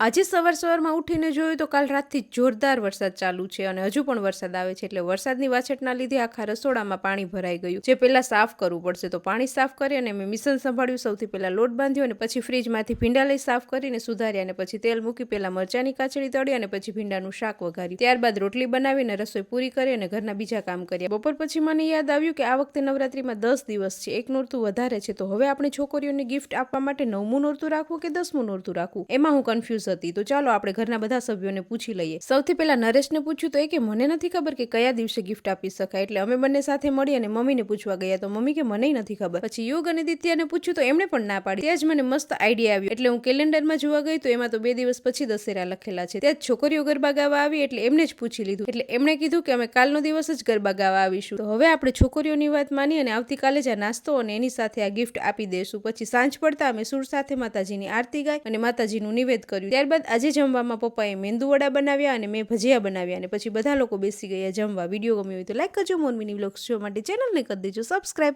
આજે સવાર સવારમાં ઉઠીને જોયું તો કાલ રાતથી જોરદાર વરસાદ ચાલુ છે અને હજુ પણ વરસાદ આવે છે એટલે વરસાદની વાછટના લીધે આખા રસોડામાં પાણી ભરાઈ ગયું. જે પહેલાં સાફ કરવું પડશે તો પાણી સાફ કરી અને મેં મિશન સંભાળ્યું. સૌથી પહેલાં લોટ બાંધ્યો અને પછી ફ્રીજમાંથી ભીંડા લઈ સાફ કરીને સુધાર્યા અને પછી તેલ મૂકી, પહેલાં મરચાની કાચડી તળી અને પછી ભીંડાનું શાક વઘાર્યું. ત્યારબાદ રોટલી બનાવીને રસોઈ પૂરી કરી અને ઘરના બીજા કામ કર્યા. બપોર પછી મને યાદ આવ્યું કે આ વખતે નવરાત્રીમાં દસ દિવસ છે. એક નોરતું વધારે છે. તો હવે આપણે છોકરીઓને ગિફ્ટ આપવા માટે નવમું નોરતું રાખવું કે દસમું નોરતું રાખવું? એમાં હું કન્ફ્યુઝ હતી. તો ચાલો આપણે ઘરના બધા સભ્યોને પૂછી લઈએ. સૌથી પહેલા નરેશને પૂછ્યું તો એ કે, મને નથી ખબર કે કયા દિવસે ગિફ્ટ આપી શકાય? એટલે અમે બંને સાથે મળી અને મમ્મીને પૂછવા ગયા તો મમ્મી કે, મને નથી ખબર. પછી યોગ અને દિત્યાને પૂછ્યું તો એમણે પણ ના પાડી. ત્યાં જ મને મસ્ત આઈડિયા આવ્યો. એટલે હું કેલેન્ડરમાં જોવા ગઈ તો એમાં તો બે દિવસ પછી દશેરા લખેલા છે. ત્યાં છોકરીઓ ગરબા ગાવા આવી એટલે એમને જ પૂછી લીધું. એટલે એમણે કીધું કે, અમે કાલનો દિવસ જ ગરબા ગાવા આવીશું. તો હવે આપણે છોકરીઓની વાત માની અને આવતીકાલે જ આ નાસ્તો અને એની સાથે આ ગિફ્ટ આપી દઈશું પછી સાંજ પડતા અમે સુર સાથે માતાજીની આરતી ગાય અને માતાજીનું નિવેદ કર્યું. ત્યારબાદ આજે જમવામાં પપ્પાએ મેંદુવડા બનાવ્યા અને મેં ભજીયા બનાવ્યા અને પછી બધા લોકો બેસી ગયા જમવા. વીડિયો ગમ્યો હોય તો લાઈક કરજો. મોરમીની બ્લોગ્સ જોવા માટે ચેનલને કરી દેજો. સબસ્ક્રાઈબ